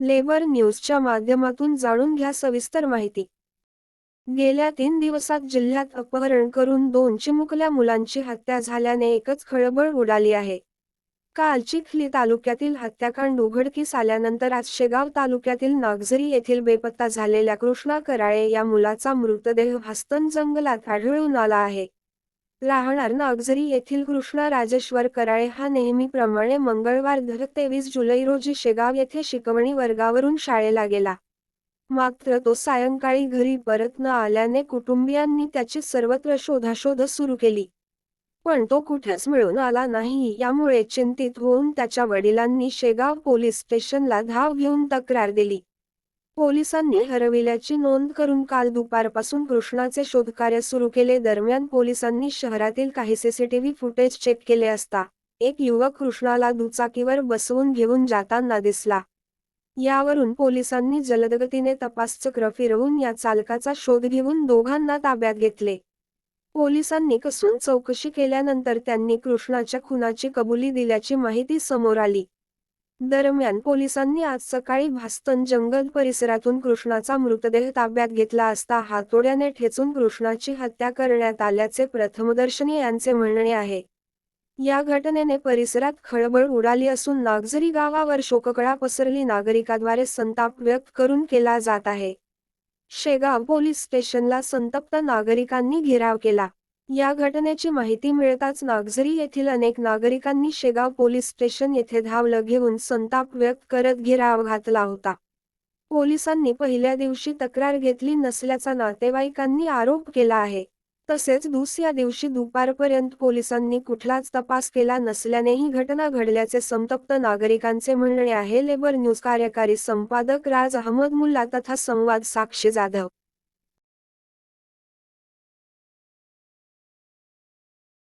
Labour न्यूजच्या माध्यमातून जाणून घ्या सविस्तर माहिती. गेल्या तीन दिवसात जिल्ह्यात अपहरण करून दोन चिमुकल्या मुलांची हत्या झाल्याने एकच खळबळ उडाली आहे. काल चिखली तालुक्यातील हत्याकांड उघडकीस आल्यानंतर आज शेगाव तालुक्यातील नागझरी येथील बेपत्ता झालेल्या कृष्णा कराळे या मुलाचा मृतदेह हस्तन जंगलात आढळून आला आहे. राहणार नागझरी येथील कृष्णा राजेश्वर कराळे हा नेहमीप्रमाणे मंगळवार धर तेवीस जुलै रोजी शेगाव येथे शिकवणी वर्गावरून शाळेला गेला. मात्र तो सायंकाळी घरी परत न आल्याने कुटुंबियांनी त्याची सर्वत्र शोधाशोध सुरू केली. पण तो कुठेच मिळून आला नाही यामुळे चिंतित होऊन त्याच्या वडिलांनी शेगाव पोलीस स्टेशनला धाव घेऊन तक्रार दिली. पोलिसांनी हरविल्याची नोंद करून काल दुपारपासून कृष्णाचे शोधकार्य सुरू केले. दरम्यान पोलिसांनी शहरातील काही सीसीटीव्ही फुटेज चेक केले असता एक युवक कृष्णाला दुचाकीवर बसवून घेऊन जाताना दिसला. यावरून पोलिसांनी जलदगतीने तपासचक्र फिरवून या चालकाचा शोध घेऊन दोघांना ताब्यात घेतले. पोलिसांनी कसून चौकशी केल्यानंतर त्यांनी कृष्णाच्या खुनाची कबुली दिल्याची माहिती समोर आली. दरम्यान पोलिसांनी आज सकाळी भास्तन जंगल परिसरातून कृष्णाचा मृतदेह ताब्यात घेतला असता हातोड्याने ठेचून कृष्णाची हत्या करण्यात आल्याचे प्रथमदर्शनी यांचे म्हणणे आहे. या घटनेने परिसरात खळबळ उडाली असून नागझरी गावावर शोककळा पसरली नागरिकाद्वारे संताप व्यक्त करून केला जात आहे. शेगाव पोलीस स्टेशनला संतप्त नागरिकांनी घेराव केला. या घटनेची माहिती मिळताच नागझरी येथील अनेक नागरिकांनी शेगाव पोलीस स्टेशन येथे धावलं घेऊन संताप व्यक्त करत घेराव घातला होता. पोलिसांनी पहिल्या दिवशी तक्रार घेतली नसल्याचा नातेवाईकांनी आरोप केला आहे. तसेच दुसऱ्या दिवशी दुपारपर्यंत पोलिसांनी कुठलाच तपास केला नसल्याने ही घटना घडल्याचे संतप्त नागरिकांचे म्हणणे आहे. लेबर न्यूज कार्यकारी संपादक राज अहमद मुल्ला तथा संवाद साक्षी जाधव.